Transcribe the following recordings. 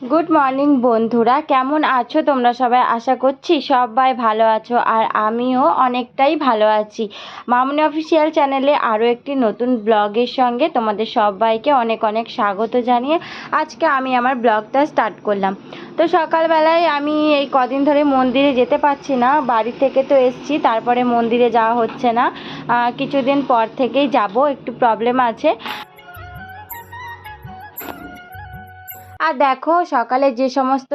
Good morning বন্ধুরা। কেমন আছো তোমরা সবাই? আশা করছি সবাই ভালো আছো আর আমিও অনেকটাই ভালো আছি। মামুনি অফিসিয়াল চ্যানেলে আরও একটি নতুন ব্লগের সঙ্গে তোমাদের সবাইকে অনেক অনেক স্বাগত জানিয়ে আজকে আমি আমার ব্লগটা স্টার্ট করলাম। তো সকালবেলায় আমি এই কদিন ধরে মন্দিরে যেতে পারছি না, বাড়ি থেকে তো এসছি, তারপরে মন্দিরে যাওয়া হচ্ছে না। কিছুদিন পর থেকেই যাব, একটু প্রবলেম আছে। আর দেখো সকালে যে সমস্ত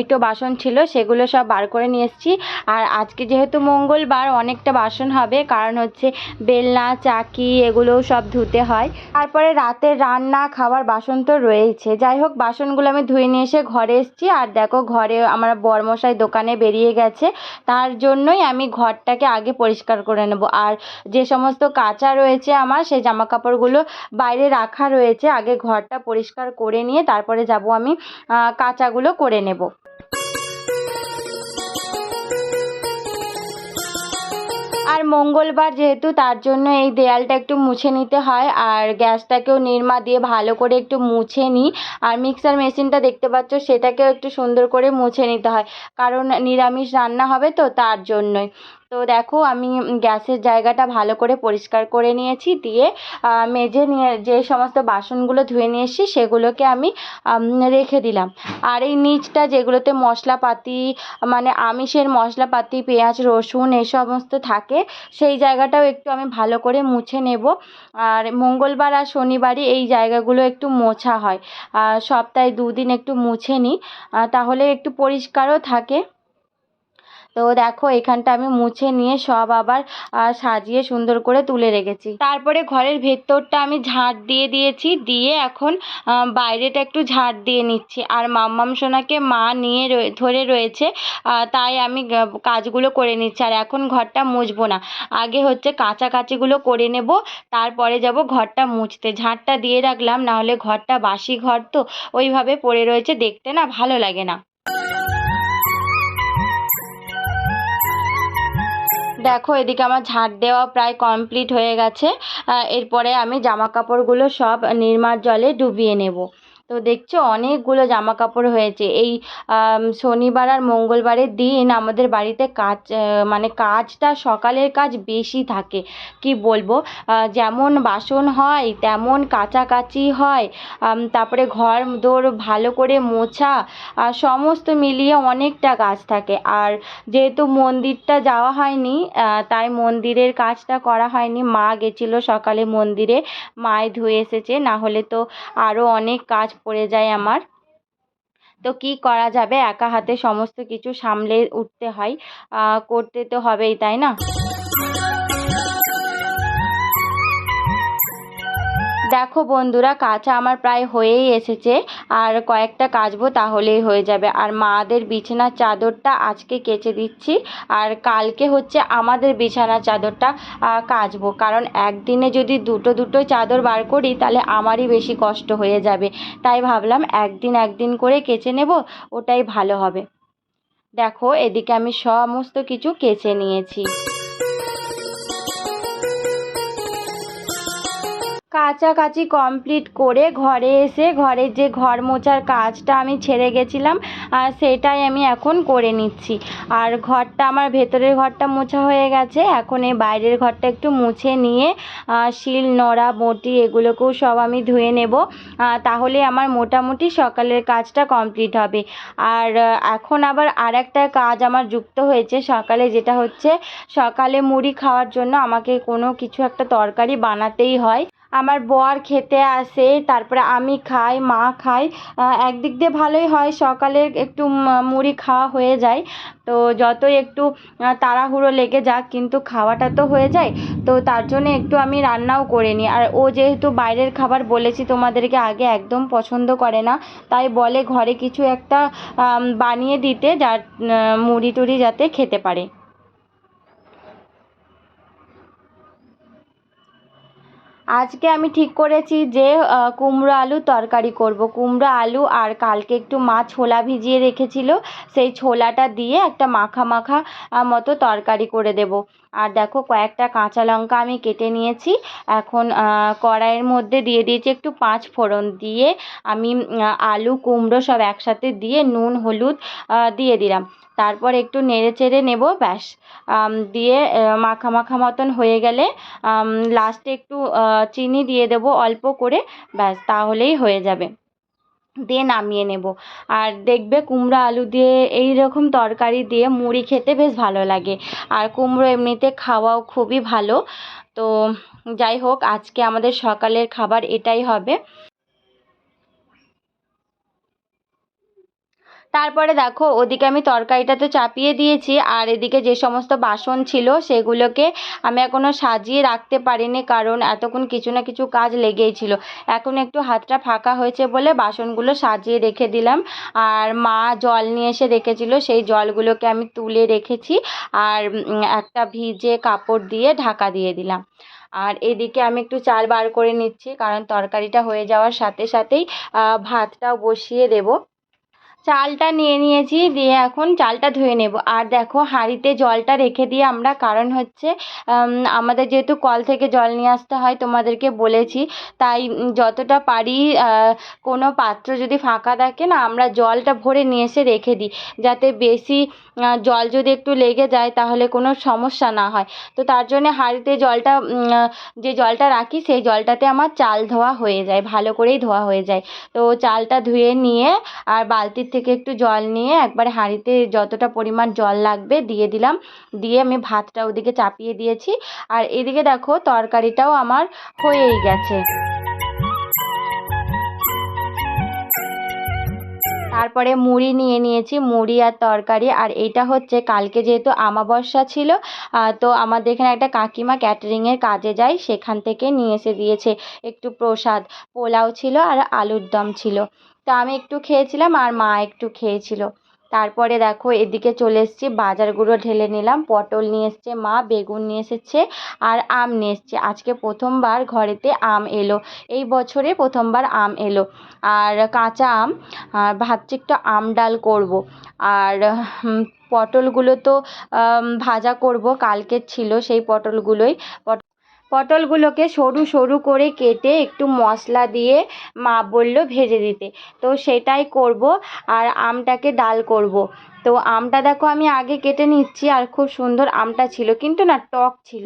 একটু বাসন ছিল সেগুলো সব বার করে নিয়ে এসেছি। আর আজকে যেহেতু মঙ্গলবার, অনেকটা বাসন হবে। কারণ হচ্ছে বেলনা, চাকি এগুলোও সব ধুতে হয়। তারপরে রাতের রান্না খাওয়ার বাসন তো রয়েইছে। যাই হোক, বাসনগুলো আমি ধুয়ে নিয়ে এসে ঘরে এসেছি। আর দেখো ঘরে আমার বরমশাই দোকানে বেরিয়ে গেছে। তার জন্যই আমি ঘরটাকে আগে পরিষ্কার করে নেব। আর যে সমস্ত কাঁচা রয়েছে আমার সেই জামা কাপড়গুলো বাইরে রাখা রয়েছে। আগে ঘরটা পরিষ্কার করে নিয়ে তারপরে যাব আমি কাঁচাগুলো করে নেব। আর মঙ্গলবার যেহেতু তার জন্য এই দেয়ালটা একটু মুছে নিতে হয়, আর গ্যাসটাকেও নিরমা দিয়ে ভালো করে একটু মুছে নিই, আর মিক্সার মেশিনটা দেখতে পাচ্ছ সেটাকেও একটু সুন্দর করে মুছে নিতে হয়, কারণ নিরামিষ রান্না হবে তো তার জন্যই। তো দেখো, আমি গ্যাসের জায়গাটা ভালো করে পরিষ্কার করে নিয়েছি, দিয়ে মেজে নিয়ে, যে সমস্ত বাসনগুলো ধুয়ে নিয়ে এসেছি, সেগুলোকে আমি রেখে দিলাম। আর এই নিচটা যেগুলোতে মশলাপাতি মানে আমিষের মশলাপাতি, পেঁয়াজ, রসুন, এই সমস্ত থাকে, সেই জায়গাটাও একটু আমি ভালো করে মুছে নেব। আর মঙ্গলবার আর শনিবারই এই জায়গাগুলো একটু মোছা হয়। সপ্তাহে দুদিন একটু মুছে নিই। তাহলে একটু পরিষ্কারও থাকে। তো দেখো, এখানটা আমি মুছে নিয়ে সব আবার সাজিয়ে সুন্দর করে তুলে রেখেছি। তারপরে ঘরের ভেতরটা আমি ঝাঁট দিয়ে দিয়েছি, দিয়ে এখন বাইরেটা একটু ঝাঁট দিয়ে নিচ্ছি। আর মাম্মাম সোনাকে মা নিয়ে ধরে রয়েছে তাই আমি কাজগুলো করে নিচ্ছি। আর এখন ঘরটা মুছবো না। আগে হচ্ছে কাচাকাচিগুলো করে নেব, তারপরে যাব ঘরটা মুছতে। ঝাঁটটা দিয়ে রাখলাম, নাহলে ঘরটা বাসি ঘর তো, ওইভাবে পড়ে রয়েছে, দেখতে না ভালো লাগে না। দেখো, এদিকে আমার ঝাঁট দেওয়া প্রায় কমপ্লিট হয়ে গেছে। এরপরে আমি জামা কাপড়গুলো সব নির্মার জলে ডুবিয়ে নেব। তো দেখছ অনেকগুলো জামা কাপড় হয়েছে। এই শনিবার আর মঙ্গলবারের দিন আমাদের বাড়িতে কাজ মানে কাজটা সকালের কাজ বেশি থাকে। কি বলব? যেমন বাসন হয়, তেমন কাচাকাচি হয় তারপরে ঘর দোর ভালো করে মোছা আর সমস্ত মিলিয়ে অনেকটা কাজ থাকে। আর যেহেতু মন্দিরটা যাওয়া হয়নি তাই মন্দিরের কাজটা করা হয়নি। মা গেছিল সকালে মন্দিরে, মায় ধুয়ে এসেছে না হলে তো আরও অনেক কাজ পড়ে যায় আমার। তো কি করা যাবে? একা হাতে সমস্ত কিছু সামলে উঠতে হয়। করতে তো হবেই, তাই না? দেখো বন্ধুরা, কাঁচা আমার প্রায় হয়েই এসেছে। আর কয়েকটা কাচবো তাহলেই হয়ে যাবে। আর মাদের বিছানার চাদরটা আজকে কেচে দিচ্ছি। আর কালকে হচ্ছে আমাদের বিছানার চাদরটা কাচবো। কারণ একদিনে যদি দুটো দুটো চাদর বার করি, তাহলে আমারই বেশি কষ্ট হয়ে যাবে। তাই ভাবলাম একদিন একদিন করে কেচে নেব, ওটাই ভালো হবে। দেখো, এদিকে আমি সমস্ত কিছু কেচে নিয়েছি। কাচাকাচি কমপ্লিট করে ঘরে এসে ঘরের যে ঘর মোছার কাজটা আমি ছেড়ে গেছিলাম সেটাই আমি এখন করে নিচ্ছি। আর ঘরটা আমার ভেতরের ঘরটা মোছা হয়ে গেছে, এখন এই বাইরের ঘরটা একটু মুছে নিয়ে শিল, নোড়া, বটি এগুলোকেও সব আমি ধুয়ে নেব তাহলে আমার মোটামুটি সকালের কাজটা কমপ্লিট হবে। আর এখন আবার আর একটা কাজ আমার যুক্ত হয়েছে সকালে, যেটা হচ্ছে সকালে মুড়ি খাওয়ার জন্য আমাকে কোনো কিছু একটা তরকারি বানাতেই হয়। আমার বর খেতে আসে তারপরে আমি খাই মা আহ, একদিক দিয়ে ভালোই হয় সকালে একটু মুড়ি খাওয়া হয়ে যায়। তো যতই একটু তাড়াহুড়ো লেগে যাক কিন্তু খাওয়াটা তো হয়ে যায়। তো তার জন্য একটু আমি রান্নাও করে নিই। আর ও যেহেতু বাইরের খাবার বলেছি তোমাদেরকে আগে একদম পছন্দ করে না। তাই বলে ঘরে কিছু একটা বানিয়ে দিতে যার মুড়ি টুড়ি যাতে খেতে পারে। আজকে আমি ঠিক করেছি যে কুমড়ো আলু তরকারি করব। কুমড়ো আলু আর কালকে একটু মা ছোলা ভিজিয়ে রেখেছিল, সেই ছোলাটা দিয়ে একটা মাখা মাখা মতো তরকারি করে দেব। আর দেখো কয়েকটা কাঁচা লঙ্কা আমি কেটে নিয়েছি। এখন কড়াইয়ের মধ্যে দিয়ে দিয়েছি একটু পাঁচ ফোড়ন দিয়ে আমি আলু, কুমড়ো সব একসাথে দিয়ে নুন, হলুদ দিয়ে দিলাম। তারপর একটু নেড়ে চেড়ে নেব, ব্যাস। দিয়ে মাখা মাখা মতন হয়ে গেলে লাস্টে একটু চিনি দিয়ে দেবো অল্প করে, ব্যাস, তাহলেই হয়ে যাবে। দিয়ে নামিয়ে নেব। আর দেখবে কুমড়ো আলু দিয়ে এই রকম তরকারি দিয়ে মুড়ি খেতে বেশ ভালো লাগে। আর কুমড়ো এমনিতে খাওয়াও খুবই ভালো। তো যাই হোক, আজকে আমাদের সকালের খাবার এটাই হবে। তারপরে দেখো, ওদিকে আমি তরকারিটা তো চাপিয়ে দিয়েছি, আর এদিকে যে সমস্ত বাসন ছিল সেগুলোকে আমি এখনও সাজিয়ে রাখতে পারিনি, কারণ এতক্ষণ কিছু না কিছু কাজ লেগেই ছিল। এখন একটু হাতটা ফাঁকা হয়েছে বলে বাসনগুলো সাজিয়ে রেখে দিলাম, আর মা জল নিয়ে এসে রেখেছিল, সেই জলগুলোকে আমি তুলে রেখেছি, আর একটা ভিজে কাপড় দিয়ে ঢাকা দিয়ে দিলাম। আর এদিকে আমি একটু চাল বার করে নিচ্ছি, কারণ তরকারিটা হয়ে যাওয়ার সাথে সাথেই ভাতটাও বসিয়ে দেবো। চালটা নিয়ে নিয়েছি, দিয়ে এখন চালটা ধুয়ে নেব। আর দেখো, হাঁড়িতে জলটা রেখে দিয়ে আমরা, কারণ হচ্ছে আমাদের যেহেতু কল থেকে জল নিয়ে আসতে হয়, তোমাদেরকে বলেছি, তাই যতটা পারি কোনো পাত্র যদি ফাঁকা থাকে না, আমরা জলটা ভরে নিয়ে এসে রেখে দিই। যাতে বেশি জল যদি একটু লেগে যায়, তাহলে কোনো সমস্যা না হয়। তো তার জন্যে হাঁড়িতে জলটা যে জলটা রাখি, সেই জলটাতে আমার চাল ধোয়া হয়ে যায়, ভালো করেই ধোয়া হয়ে যায়। তো চালটা ধুয়ে নিয়ে, আর বালতির থেকে একটু জল নিয়ে একবারে হাঁড়িতে যতটা পরিমাণ জল লাগবে দিয়ে দিলাম। দিয়ে আমি ভাতটা ওদিকে চাপিয়ে দিয়েছি। আর এদিকে দেখো তরকারিটাও আমার হয়েই গেছে। তারপরে মুড়ি নিয়ে নিয়েছি, মুড়ি আর তরকারি। আর এইটা হচ্ছে কালকে যেহেতু আমাবস্যা ছিল তো আমাদের এখানে একটা কাকিমা ক্যাটারিংয়ের কাজে যায়, সেখান থেকে নিয়ে এসে দিয়েছে। একটু প্রসাদ, পোলাও ছিল আর আলুর দম ছিল। তো আমি একটু খেয়েছিলাম আর মা একটু খেয়েছিল। তারপরে দেখো এদিকে চলে এসেছি বাজারগুলো ঢেলে নিলাম, পটল নিয়ে এসছে মা, বেগুন নিয়ে এসেছে আর আম নিয়ে এসছে। আজকে প্রথমবার ঘরেতে আম এলো, এই বছরে প্রথমবার আম এলো। আর কাঁচা আম আর ভাবছি একটু আম ডাল করব। আর পটলগুলো তো ভাজা করব, কালকের ছিল সেই পটলগুলোই। পটলগুলোকে সরু সরু করে কেটে একটু মশলা দিয়ে মা বলল ভেজে দিতে। তো সেটাই করব আর আমটাকে ডাল করব। তো আমটা দেখো আমি আগে কেটে নিচ্ছি আর খুব সুন্দর আমটা ছিল, কিন্তু না টক ছিল।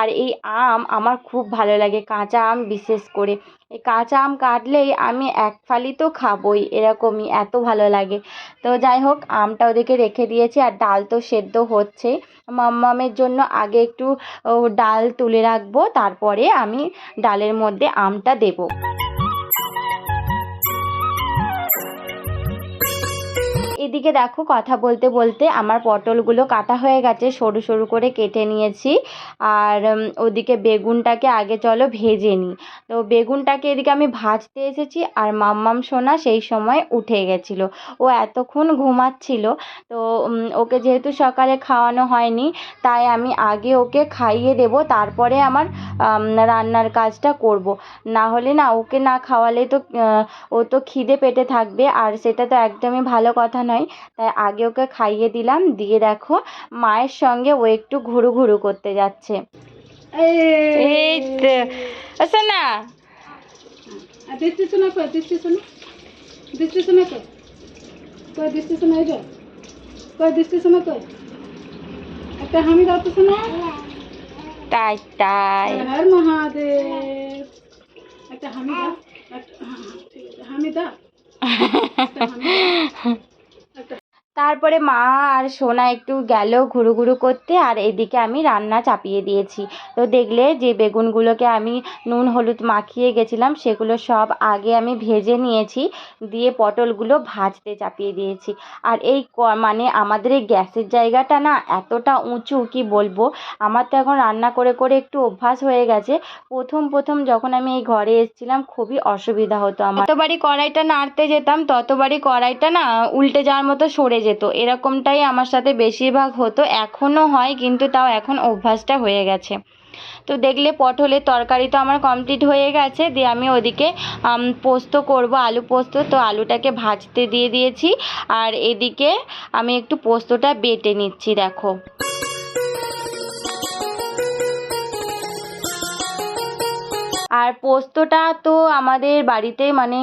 আর এই আম আমার খুব ভালো লাগে, কাঁচা আম বিশেষ করে। এই কাঁচা আম কাটলেই আমি এক ফালি তো খাবই, এরকমই এত ভালো লাগে। তো যাই হোক, আমটা ওদেরকে রেখে দিয়েছি আর ডাল তো সেদ্ধ হচ্ছে। মাম্মামের জন্য আগে একটু ডাল তুলে রাখব, তারপরে আমি ডালের মধ্যে আমটা দেবো। এদিকে দেখো, কথা বলতে বলতে আমার পটলগুলো কাটা হয়ে গেছে, সরু সরু করে কেটে নিয়েছি। আর ওদিকে বেগুনটাকে আগে চলো ভেজে নিই। তো বেগুনটাকে এদিকে আমি ভাজতে এসেছি আর মাম্মাম সোনা সেই সময় উঠে গেছিল। ও এতক্ষণ ঘুমাচ্ছিল, তো ওকে যেহেতু সকালে খাওয়ানো হয়নি, তাই আমি আগে ওকে খাইয়ে দেব, তারপরে আমার রান্নার কাজটা করব। না হলে না ওকে না খাওয়ালে তো ও তো খিদে পেটে থাকবে, আর সেটা তো একদমই ভালো কথা নয়। তাই আগে ওকে খাইয়ে দিলাম। দিয়ে দেখো মায়ের সঙ্গে ও একটু ঘুরু ঘুরু করতে যাচ্ছে। এই আচ্ছা না। দিচ্ছি শোনা একটা হামি দাও তো তাই তাই। হর মহাদেব। একটা হামি দাও। একটা ঠিক আছে। হামি দাও একটা হামি দাও। একটা তারপরে মা আর সোনা একটু গেল ঘুরু ঘুরু করতে, আর এদিকে আমি রান্না চাপিয়ে দিয়েছি। তো দেখলে যে বেগুনগুলোকে আমি নুন হলুদ মাখিয়ে গেছিলাম, সেগুলো সব আগে আমি ভেজে নিয়েছি, দিয়ে পটলগুলো ভাজতে চাপিয়ে দিয়েছি। আর এই মানে আমাদের এই গ্যাসের জায়গাটা না এতটা উঁচু কি বলব? আমার তো এখন রান্না করে করে একটু অভ্যাস হয়ে গেছে। প্রথম প্রথম যখন আমি এই ঘরে এসেছিলাম, খুবই অসুবিধা হতো আমার। যতবারই কড়াইটা নাড়তে যেতাম, ততবারই কড়াইটা না উল্টে যাওয়ার মতো সরে যেত। এরকমটাই আমার সাথে বেশিরভাগ হতো। এখনও হয়, কিন্তু তাও এখন অভ্যাসটা হয়ে গেছে। তো দেখলে পটলের তরকারি তো আমার কমপ্লিট হয়ে গেছে। দিয়ে আমি ওদিকে পোস্ত করব, আলু পোস্ত। তো আলুটাকে ভাজতে দিয়ে দিয়েছি। আর এদিকে আমি একটু পোস্তটা বেটে নিচ্ছি, দেখো। আর পোস্তটা তো আমাদের বাড়িতে মানে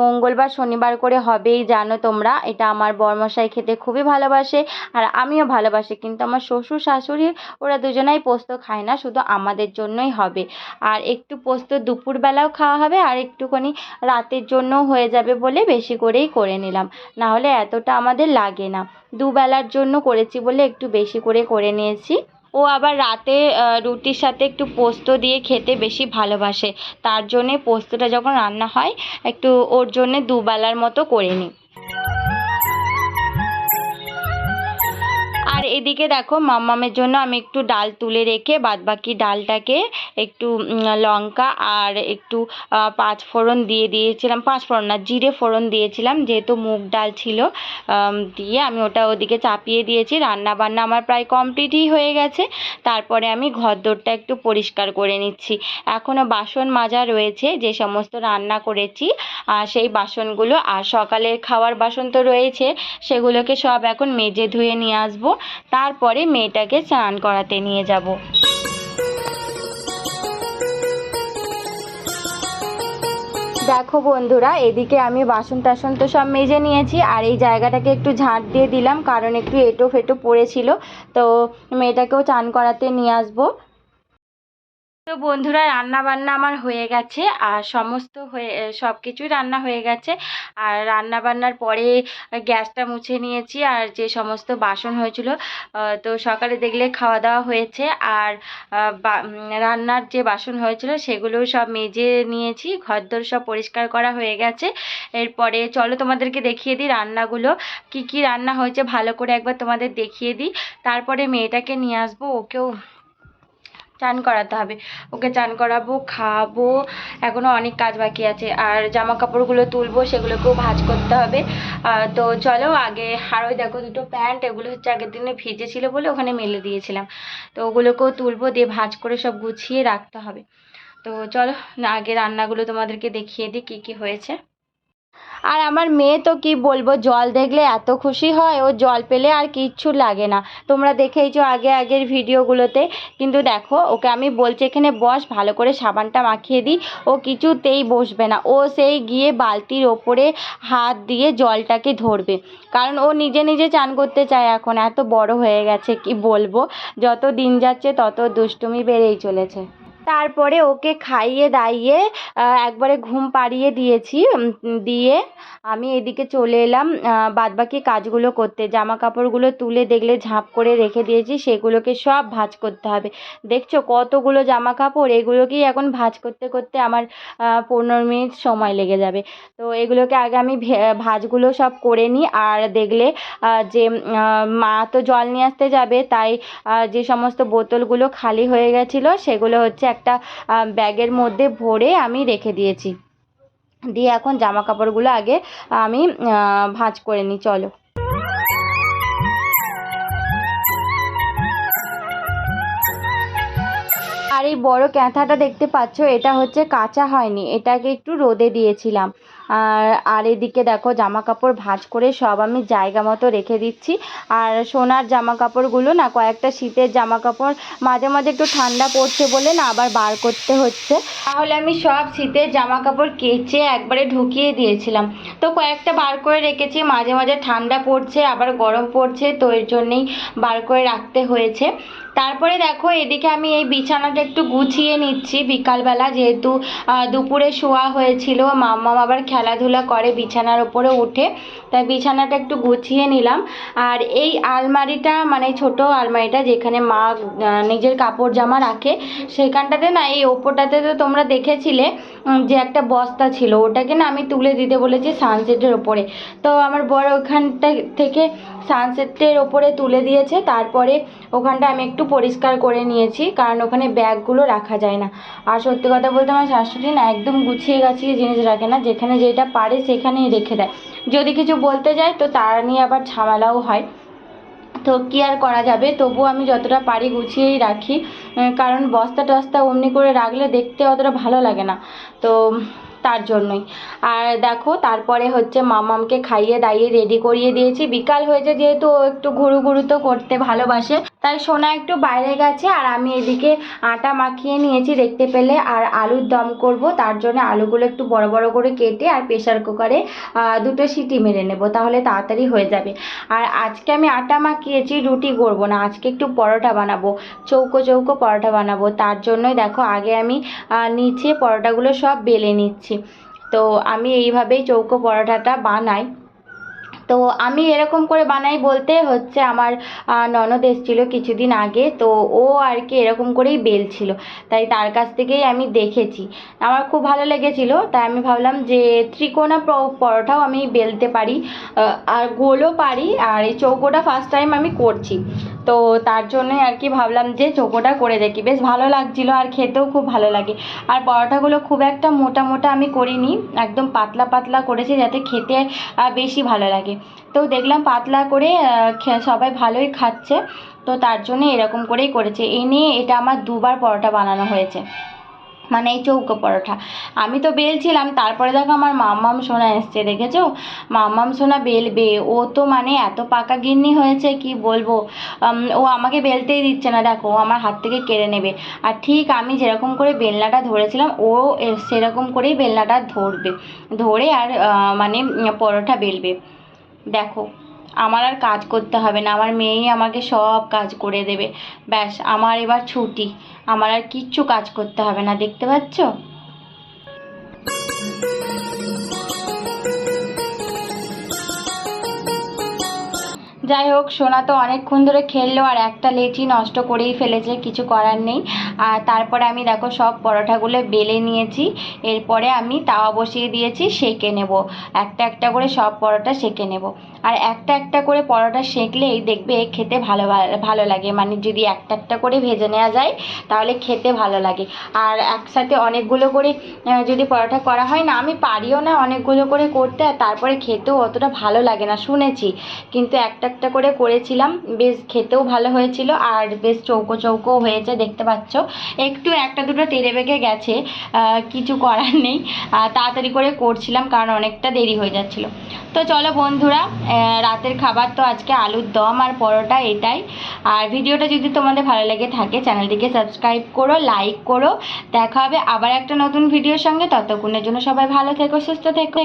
মঙ্গলবার, শনিবার করে হবেই, জানো তোমরা। এটা আমার বরমশাই খেতে খুবই ভালোবাসে আর আমিও ভালোবাসি। কিন্তু আমার শ্বশুর শাশুড়ি, ওরা দুজনাই পোস্ত খায় না, শুধু আমাদের জন্যই হবে। আর একটু পোস্ত দুপুরবেলাও খাওয়া হবে আর একটুখানি রাতের জন্য হয়ে যাবে বলে বেশি করেই করে নিলাম। না হলে এতটা আমাদের লাগে না। দুবেলার জন্য করেছি বলে একটু বেশি করে করে নিয়েছি। ও আবার রাতে রুটির সাথে একটু পোস্ত দিয়ে খেতে বেশি ভালোবাসে। তার জন্যে পোস্তটা যখন রান্না হয়, একটু ওর জন্যে দুবেলার মতো করে নিই। আর এদিকে দেখো মামামের জন্য আমি একটু ডাল তুলে রেখে বাদবাকি ডালটাকে একটু লঙ্কা আর একটু পাঁচ ফোড়ন দিয়ে দিয়েছিলাম। পাঁচ ফোড়ন না, জিরে ফোড়ন দিয়েছিলাম। যেহেতু মুগ ডাল ছিল দিয়ে আমি ওটা ওদিকে চাপিয়ে দিয়েছি। রান্না বান্না আমার প্রায় কমপ্লিটই হয়ে গেছে। তারপরে আমি ঘরদোরটা একটু পরিষ্কার করে নিচ্ছি। এখনও বাসন মাজা রয়েছে, যে সমস্ত রান্না করেছি আর সেই বাসনগুলো। আর সকালের খাওয়ার বাসন তো রয়েছে, সেগুলোকে সব এখন মেজে ধুয়ে নিয়ে আসব। তারপরে মেয়েটাকে স্নান করাতে নিয়ে যাব। দেখো বন্ধুরা, এদিকে আমি বাসন টাসন তো সব মেজে নিয়েছি, আর এই জায়গাটাকে একটু ঝাঁট দিয়ে দিলাম, কারণ একটু এঁটো ফেটো পড়েছিল, তো মেয়েটাকেও চান করাতে নিয়ে আসব। তো বন্ধুরা রান্না বান্না আমার হয়ে গেছে আর সমস্ত হয়ে সব কিছুই রান্না হয়ে গেছে। আর রান্না বান্নার পরে গ্যাসটা মুছে নিয়েছি আর যে সমস্ত বাসন হয়েছিল তো সকালে দেখলে খাওয়া দাওয়া হয়েছে। আর রান্নার যে বাসন হয়েছিল সেগুলো সব মেজে নিয়েছি, ঘরদোর সব পরিষ্কার করা হয়ে গেছে। এরপরে চলো তোমাদেরকে দেখিয়ে দিই রান্নাগুলো, কি কি রান্না হয়েছে ভালো করে একবার তোমাদের দেখিয়ে দিই। তারপরে মেয়েটাকে নিয়ে আসব, ওকেও চান করাতে হবে। ওকে চান করাবো, খাওয়াবো এখনও অনেক কাজ বাকি আছে। আর জামা কাপড়গুলো তুলবো, সেগুলোকেও ভাঁজ করতে হবে। তো চলো আগে আর ওই দেখো দুটো প্যান্ট, এগুলো হচ্ছে আগের দিনে ভিজে ছিল বলে ওখানে মেলে দিয়েছিলাম। তো ওগুলোকেও তুলবো, দিয়ে ভাঁজ করে সব গুছিয়ে রাখতে হবে। তো চলো, আগে রান্নাগুলো তোমাদেরকে দেখিয়ে দিই, কী কী হয়েছে। আর আমার মেয়ে তো কি বলব, জল দেখলে এত খুশি হয়, ও জল পেলে আর কিচ্ছু লাগে না। তোমরা দেখেইছো আগে আগের ভিডিওগুলোতে। কিন্তু দেখো, ওকে আমি বলছি, এখানে বস, ভালো করে সাবানটা মাখিয়ে দিই ও কিছুতেই বসবে না। ও সেই গিয়ে বালতির ওপরে হাত দিয়ে জলটাকে ধরবে। কারণ ও নিজে নিজে চান করতে চায় এখন, এত বড় হয়ে গেছে, কি বলব? যত দিন যাচ্ছে, তত দুষ্টুমি বেড়েই চলেছে। তারপরে ওকে খাইয়ে দাইয়ে একবারে ঘুম পাড়িয়ে দিয়েছি দিয়ে আমি এদিকে চলে এলাম বাদবাকি কাজগুলো করতে। জামা কাপড়গুলো তুলে দেখলে, ঝাঁপ করে রেখে দিয়েছি, সেগুলোকে সব ভাঁজ করতে হবে। দেখছ কতগুলো জামা কাপড় এগুলোকেই এখন ভাঁজ করতে করতে আমার পনেরো মিনিট সময় লেগে যাবে। তো এগুলোকে আগে আমি ভাঁজগুলো সব করে নিই, আর দেখলে যে মা তো জল নিয়ে আসতে যাবে, তাই যে সমস্ত বোতলগুলো খালি হয়ে গেছিল, সেগুলো হচ্ছে একটা ব্যাগের মধ্যে ভরে আমি রেখে দিয়েছি। দিয়ে এখন জামা কাপড়গুলো আগে আমি ভাঁজ করে নিই, চলো। আর এই বড় ক্যাঁথাটা দেখতে পাচ্ছ, এটা হচ্ছে কাঁচা হয়নি, এটাকে একটু রোদে দিয়েছিলাম। আর আর এদিকে দেখো জামা কাপড় ভাঁজ করে সব আমি জায়গা মতো রেখে দিচ্ছি। আর সোনার জামা কাপড়গুলো না কয়েকটা শীতের জামা কাপড় মাঝে মাঝে একটু ঠান্ডা পড়ছে বলে না আবার বার করতে হচ্ছে। তাহলে আমি সব শীতের জামা কাপড় কেচে একবারে ঢুকিয়ে দিয়েছিলাম। তো কয়েকটা বার করে রেখেছি, মাঝে মাঝে ঠান্ডা পড়ছে, আবার গরম পড়ছে, তো এর জন্যেই বার করে রাখতে হয়েছে। তারপরে দেখো, এদিকে আমি এই বিছানাটা একটু গুছিয়ে নিচ্ছি বিকালবেলা, যেহেতু দুপুরে শোয়া হয়েছিল। মাম্মা আবার খেলাধুলা করে বিছানার ওপরে উঠে, তাই বিছানাটা একটু গুছিয়ে নিলাম। আর এই আলমারিটা মানে ছোট আলমারিটা যেখানে মা নিজের কাপড় জামা রাখে, সেখানটাতে না, এই ওপরটাতে তো তোমরা দেখেছিলে যে একটা বস্তা ছিল, ওটাকে না আমি তুলে দিতে বলেছি সানসেটের ওপরে। তো আমার বড় ওখানটা থেকে সানসেটের ওপরে তুলে দিয়েছে, তারপরে ওখানটা আমি একটু পরিষ্কার করে নিয়েছি, কারণ ওখানে ব্যাগগুলো রাখা যায় না। আর সত্যি কথা বলতে আমার শাশুড়ি না একদম গুছিয়ে গাছিয়ে জিনিস রাখে না, যেখানে যেটা পারে সেখানেই রেখে দেয়। যদি কিছু বলতে যায় তো তার নিয়ে আবার ঝামেলাও হয়। তো কী আর করা যাবে? তবুও আমি যতটা পারি গুছিয়েই রাখি কারণ বস্তা টস্তা অমনি করে রাখলে দেখতে অতটা ভালো লাগে না, তো তার জন্যই। আর দেখো, তারপরে হচ্ছে মামামকে খাইয়ে দাইয়ে রেডি করিয়ে দিয়েছি। বিকাল হয়েছে যেহেতু একটু ঘুরু ঘুরু তো করতে ভালোবাসে। তাই সোনা একটু বাইরে গেছে আর আমি এদিকে আটা মাখিয়ে নিয়েছি দেখতে পেলে আর আলুর দম করব। তার জন্য আলুগুলো একটু বড় বড় করে কেটে আর প্রেশার কুকারে দুটো সিটি মেরে নেব, তাহলে তাড়াতাড়ি হয়ে যাবে। আর আজকে আমি আটা মাখিয়েছি, রুটি করব না, আজকে একটু পরোটা বানাবো, চৌকো চৌকো পরোটা বানাবো। তার জন্যই দেখো আগে আমি নিচে পরোটাগুলো সব বেলে নিচ্ছি। তো আমি এইভাবেই চৌকো পরোটাটা বানাই। তো আমি এরকম করে বানাই বলতে হচ্ছে আমার ননদ এসেছিল কিছুদিন আগে, তো ও আর কি এরকম করেই বেলছিল। তাই তার কাছ থেকেই আমি দেখেছি। আমার খুব ভালো লেগেছিল, তাই আমি ভাবলাম যে ত্রিকোণা পরোটাও আমি বেলতে পারি আর গোলও পারি, আর এই চৌকোটা ফার্স্ট টাইম আমি করছি। তো তার জন্যই আর কি ভাবলাম যে চোখোটা করে দেখি। বেশ ভালো লাগছিল আর খেতেও খুব ভালো লাগে। আর পরোটাগুলো খুব একটা মোটা মোটা আমি করিনি, একদম পাতলা পাতলা করেছি যাতে খেতে বেশি ভালো লাগে। তো দেখলাম পাতলা করে সবাই ভালোই খাচ্ছে। তো তার জন্য এরকম করেই করেছে। এই নিয়ে এটা আমার দুবার পরোটা বানানো হয়েছে। মানে এই চৌকো পরোটা। আমি তো বেলছিলাম তারপরে দেখো আমার মাম্মাম সোনা এসছে, দেখেছ? মাম্মাম সোনা বেলবে, ও তো মানে এত পাকা গিন্নি হয়েছে, কি বলব? ও আমাকে বেলতেই দিচ্ছে না, দেখো, ও আমার হাত থেকে কেড়ে নেবে। আর ঠিক আমি যেরকম করে বেলনাটা ধরেছিলাম, ও সেরকম করেই বেলনাটা ধরবে, ধরে আর মানে পরোটা বেলবে। দেখো আমার আর কাজ করতে হবে না, আমার মেয়েই আমাকে সব কাজ করে দেবে। ব্যাস, আমার এবার ছুটি। আমার আর কিচ্ছু কাজ করতে হবে না, দেখতে পাচ্ছ? যাই হোক, সোনা তো অনেকক্ষণ ধরে খেললো আর একটা লেচি নষ্ট করেই ফেলেছে, কিছু করার নেই। আর তারপরে আমি দেখো, সব পরোটাগুলো বেলে নিয়েছি। এরপরে আমি তাওয়া বসিয়ে দিয়েছি, সেঁকে নেব। একটা একটা করে সব পরোটা সেঁকে নেব। আর একটা একটা করে পরোটা সেঁকলেই দেখবে খেতে ভালো ভালো লাগে। মানে যদি একটা একটা করে ভেজে নেওয়া যায়, তাহলে খেতে ভালো লাগে। আর একসাথে অনেকগুলো করে যদি পরোটা করা হয় না, আমি পারিও না অনেকগুলো করে করতে, আর তারপরে খেতেও অতটা ভালো লাগে না, শুনেছি। কিন্তু একটা একটা করে করেছিলাম। বেশ খেতেও ভালো হয়েছিল আর বেশ চৌকো চৌকো হয়েছে, দেখতে পাচ্ছ। একটু একটা দুটো টেরে বেঁকে গেছে কিছু করার নেই। তাড়াতাড়ি করে করছিলাম কারণ অনেকটা দেরি হয়ে যাচ্ছিল। তো চলো বন্ধুরা রাতের খাবার তো আজকে আলুর দম আর পরোটা এটাই। আর ভিডিওটা যদি তোমাদের ভালো লেগে থাকে, চ্যানেলটিকে সাবস্ক্রাইব করো, লাইক করো। দেখা হবে আবার একটা নতুন ভিডিওর সঙ্গে। ততক্ষণের জন্য সবাই ভালো থেকো, সুস্থ থেকো।